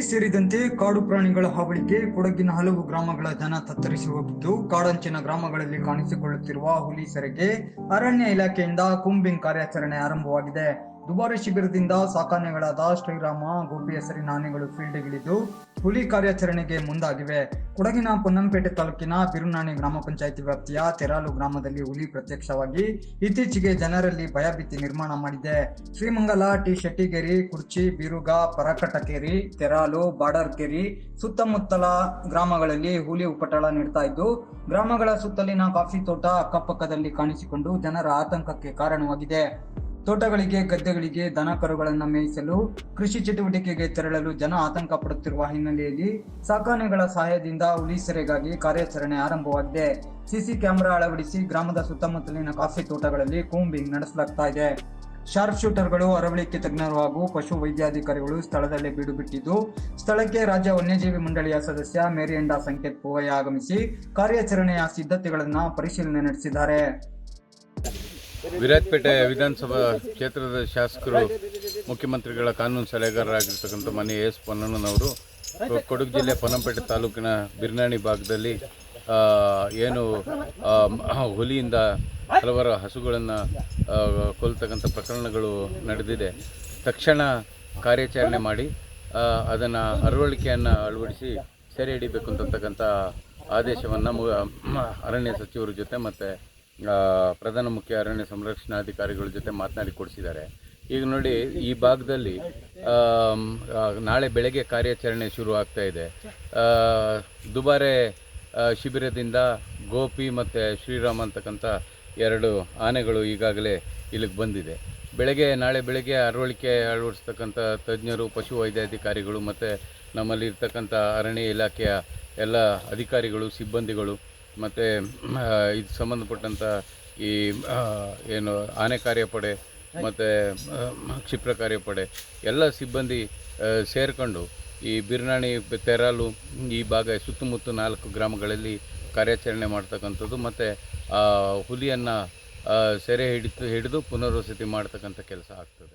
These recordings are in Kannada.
ಸೇರಿದಂತೆ ಕಾಡು ಪ್ರಾಣಿಗಳ ಹಾವಳಿಗೆ ಕೊಡಗಿನ ಹಲವು ಗ್ರಾಮಗಳ ಜನ ತತ್ತರಿಸಿ ಹೋಗಿದ್ದು ಕಾಡಂಚಿನ ಗ್ರಾಮಗಳಲ್ಲಿ ಕಾಣಿಸಿಕೊಳ್ಳುತ್ತಿರುವ ಹುಲಿ ಸೆರೆಗೆ ಅರಣ್ಯ ಇಲಾಖೆಯಿಂದ ಕೂಂಬಿಂಗ್ ಕಾರ್ಯಾಚರಣೆ ಆರಂಭವಾಗಿದೆ. ದುಬಾರಿ ಶಿಬಿರದಿಂದ ಸಾಕಾನೆಗಳಾದ ಶ್ರೀರಾಮ, ಗೋಪಿ ಹೆಸರಿನ ಆನೆಗಳು ಫೀಲ್ಡ್ಗಿಳಿದು ಹುಲಿ ಕಾರ್ಯಾಚರಣೆಗೆ ಮುಂದಾಗಿವೆ. ಕೊಡಗಿನ ಪೊನ್ನಂಪೇಟೆ ತಾಲೂಕಿನ ಬಿರುನಾಣಿ ಗ್ರಾಮ ಪಂಚಾಯಿತಿ ವ್ಯಾಪ್ತಿಯ ತೆರಾಲು ಗ್ರಾಮದಲ್ಲಿ ಹುಲಿ ಪ್ರತ್ಯಕ್ಷವಾಗಿ ಇತ್ತೀಚೆಗೆ ಜನರಲ್ಲಿ ಭಯಭೀತಿ ನಿರ್ಮಾಣ ಮಾಡಿದೆ. ಶ್ರೀಮಂಗಲ, ಟಿ ಶೆಟ್ಟಿಗೇರಿ, ಕುರ್ಚಿ, ಬಿರುಗ, ಪರಕಟಕೇರಿ, ತೆರಾಲು, ಬಾಡರ್ಕೆರಿ ಸುತ್ತಮುತ್ತಲ ಗ್ರಾಮಗಳಲ್ಲಿ ಹುಲಿ ಉಪಟಳ ನೀಡ್ತಾ ಇದ್ದು, ಗ್ರಾಮಗಳ ಸುತ್ತಲಿನ ಕಾಫಿ ತೋಟ ಅಕ್ಕಪಕ್ಕದಲ್ಲಿ ಕಾಣಿಸಿಕೊಂಡು ಜನರ ಆತಂಕಕ್ಕೆ ಕಾರಣವಾಗಿದೆ. ತೋಟಗಳಿಗೆ, ಗದ್ದೆಗಳಿಗೆ ದನ ಕರುಗಳನ್ನು ಮೇಯಿಸಲು, ಕೃಷಿ ಚಟುವಟಿಕೆಗೆ ತೆರಳಲು ಜನ ಆತಂಕ ಪಡುತ್ತಿರುವ ಹಿನ್ನೆಲೆಯಲ್ಲಿ ಸಾಕಾನೆಗಳ ಸಹಾಯದಿಂದ ಹುಲಿ ಸೆರೆಗಾಗಿ ಕಾರ್ಯಾಚರಣೆ ಆರಂಭವಾಗಿದೆ. ಸಿಸಿ ಕ್ಯಾಮೆರಾ ಅಳವಡಿಸಿ ಗ್ರಾಮದ ಸುತ್ತಮುತ್ತಲಿನ ಕಾಫಿ ತೋಟಗಳಲ್ಲಿ ಕೂಂಬಿಂಗ್ ನಡೆಸಲಾಗ್ತಾ ಇದೆ. ಶಾರ್ಪ್ ಶೂಟರ್ಗಳು ಅರವಳಿಕೆ ತಜ್ಞರು ಹಾಗೂ ಪಶು ವೈದ್ಯಾಧಿಕಾರಿಗಳು ಸ್ಥಳದಲ್ಲೇ ಬೀಡು ಬಿಟ್ಟಿದ್ದು, ಸ್ಥಳಕ್ಕೆ ರಾಜ್ಯ ವನ್ಯಜೀವಿ ಮಂಡಳಿಯ ಸದಸ್ಯ ಮೇರಿಯಂಡಾ ಸಂಕೇತ್ ಪೂವಯ್ಯ ಆಗಮಿಸಿ ಕಾರ್ಯಾಚರಣೆಯ ಸಿದ್ಧತೆಗಳನ್ನು ಪರಿಶೀಲನೆ ನಡೆಸಿದ್ದಾರೆ. ವಿರಾಜಪೇಟೆ ವಿಧಾನಸಭಾ ಕ್ಷೇತ್ರದ ಶಾಸಕರು, ಮುಖ್ಯಮಂತ್ರಿಗಳ ಕಾನೂನು ಸಲಹೆಗಾರರಾಗಿರ್ತಕ್ಕಂಥ ಮನೆ ಎಸ್ ಪೊನ್ನಣ್ಣನವರು ಕೊಡಗು ಜಿಲ್ಲೆ ಪೊನ್ನಂಪೇಟೆ ತಾಲೂಕಿನ ಬಿರ್ನಾಣಿ ಭಾಗದಲ್ಲಿ ಏನು ಹುಲಿಯಿಂದ ಹಲವಾರು ಹಸುಗಳನ್ನು ಕೊಲ್ತಕ್ಕಂಥ ಪ್ರಕರಣಗಳು ನಡೆದಿದೆ. ತಕ್ಷಣ ಕಾರ್ಯಾಚರಣೆ ಮಾಡಿ ಅದನ್ನು ಅರವಳಿಕೆಯನ್ನು ಅಳವಡಿಸಿ ಸೆರೆ ಹಿಡಿಬೇಕು ಅಂತಕ್ಕಂಥ ಆದೇಶವನ್ನು ಅರಣ್ಯ ಸಚಿವರ ಜೊತೆ ಮತ್ತು ಪ್ರಧಾನ ಮುಖ್ಯ ಅರಣ್ಯ ಸಂರಕ್ಷಣಾಧಿಕಾರಿಗಳ ಜೊತೆ ಮಾತನಾಡಿ ಕೊಡಿಸಿದ್ದಾರೆ. ಈಗ ನೋಡಿ, ಈ ಭಾಗದಲ್ಲಿ ನಾಳೆ ಬೆಳಗ್ಗೆ ಕಾರ್ಯಾಚರಣೆ ಶುರು ಆಗ್ತಾ ಇದೆ. ದುಬಾರೆ ಶಿಬಿರದಿಂದ ಗೋಪಿ ಮತ್ತು ಶ್ರೀರಾಮ್ ಅಂತಕ್ಕಂಥ ಎರಡು ಆನೆಗಳು ಈಗಾಗಲೇ ಇಲ್ಲಿಗೆ ಬಂದಿದೆ. ಬೆಳಗ್ಗೆ, ನಾಳೆ ಬೆಳಗ್ಗೆ ಅರವಳಿಕೆ ಅಳವಡಿಸ್ತಕ್ಕಂಥ ತಜ್ಞರು, ಪಶು ವೈದ್ಯಾಧಿಕಾರಿಗಳು ಮತ್ತು ನಮ್ಮಲ್ಲಿರ್ತಕ್ಕಂಥ ಅರಣ್ಯ ಇಲಾಖೆಯ ಎಲ್ಲ ಅಧಿಕಾರಿಗಳು, ಸಿಬ್ಬಂದಿಗಳು ಮತ್ತು ಇದು ಸಂಬಂಧಪಟ್ಟಂಥ ಈ ಏನು ಆನೆ ಕಾರ್ಯಪಡೆ ಮತ್ತು ಕ್ಷಿಪ್ರ ಕಾರ್ಯಪಡೆ ಎಲ್ಲ ಸಿಬ್ಬಂದಿ ಸೇರಿಕೊಂಡು ಈ ಬಿರ್ನಾಣಿ ತೆರಾಲು ಈ ಭಾಗ ಸುತ್ತಮುತ್ತ ನಾಲ್ಕು ಗ್ರಾಮಗಳಲ್ಲಿ ಕಾರ್ಯಾಚರಣೆ ಮಾಡ್ತಕ್ಕಂಥದ್ದು ಮತ್ತು ಹುಲಿಯನ್ನು ಸೆರೆ ಹಿಡಿದು ಹಿಡಿದು ಪುನರ್ವಸತಿ ಮಾಡ್ತಕ್ಕಂಥ ಕೆಲಸ ಆಗ್ತದೆ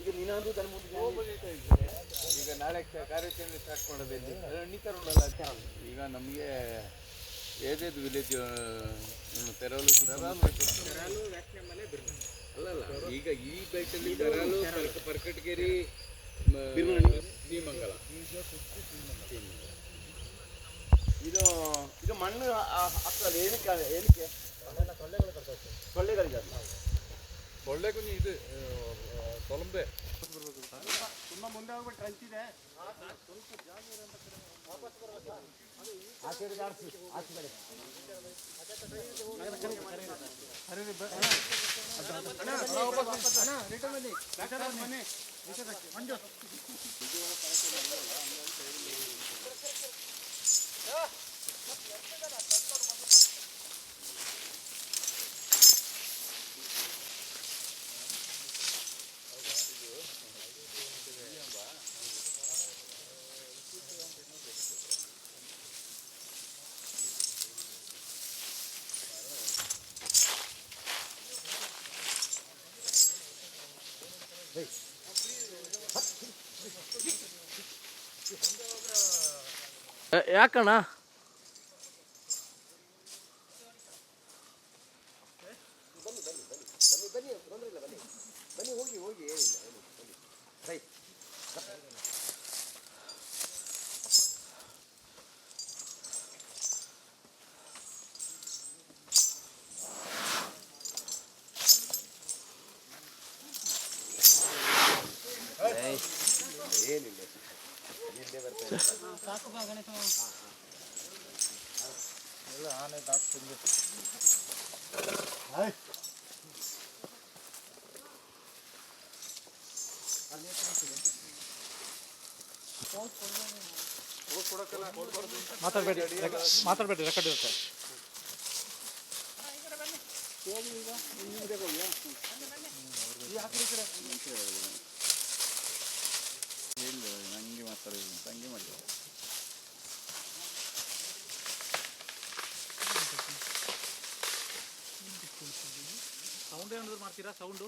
ಈಗ ನೀನೊಂದು ತನ್ನ ಮುಂದೆ ಈಗ ನಾಳೆ ಕಾರ್ಯಾಚರಣೆ ಸ್ಟಾರ್ಟ್ ಮಾಡೋದಿಲ್ಲಿ ನೀತಾರಲ್ಲ ಈಗ ನಮಗೆ ಏದೇದು ವಿಲೇಜ್ ತೆರಲು ಅಲ್ಲಲ್ಲ ಈಗ ಈ ಬೈಟಲ್ಲಿ ತೆರಲು ಪರ್ಕ- ಪರ್ಕಟಗೇರಿ ಶ್ರೀಮಂಗಲ ಇದು ಇದು ಮಣ್ಣು ಹಾಕ್ತದೆ ಏನಕ್ಕೆ ಏನಕ್ಕೆ? ಸೊಳ್ಳೆಗಳಿಗೆ ಒಳ್ಳೆ ಗುಣಿ ಇದು ತೊಲಂಬೆ ತುಂಬ ಮುಂದೆ ಹೋಗ್ಬಿಟ್ಟು ಅಂತಿದೆ ಮಂಜು ಯಾಕಣ್ಣ? ಮಾತಾಡಬೇಡಿ ಮಾತಾಡಬೇಡಿ ರೆಕಾರ್ಡ್ ಇರುತ್ತೆ. ಹಂಗೆ ಮಾತಾಡೋದು ಹಂಗೆ ಮಾಡಿ ಸೌಂಡ್ ಏನಾದ್ರು ಮಾಡ್ತೀರಾ ಸೌಂಡು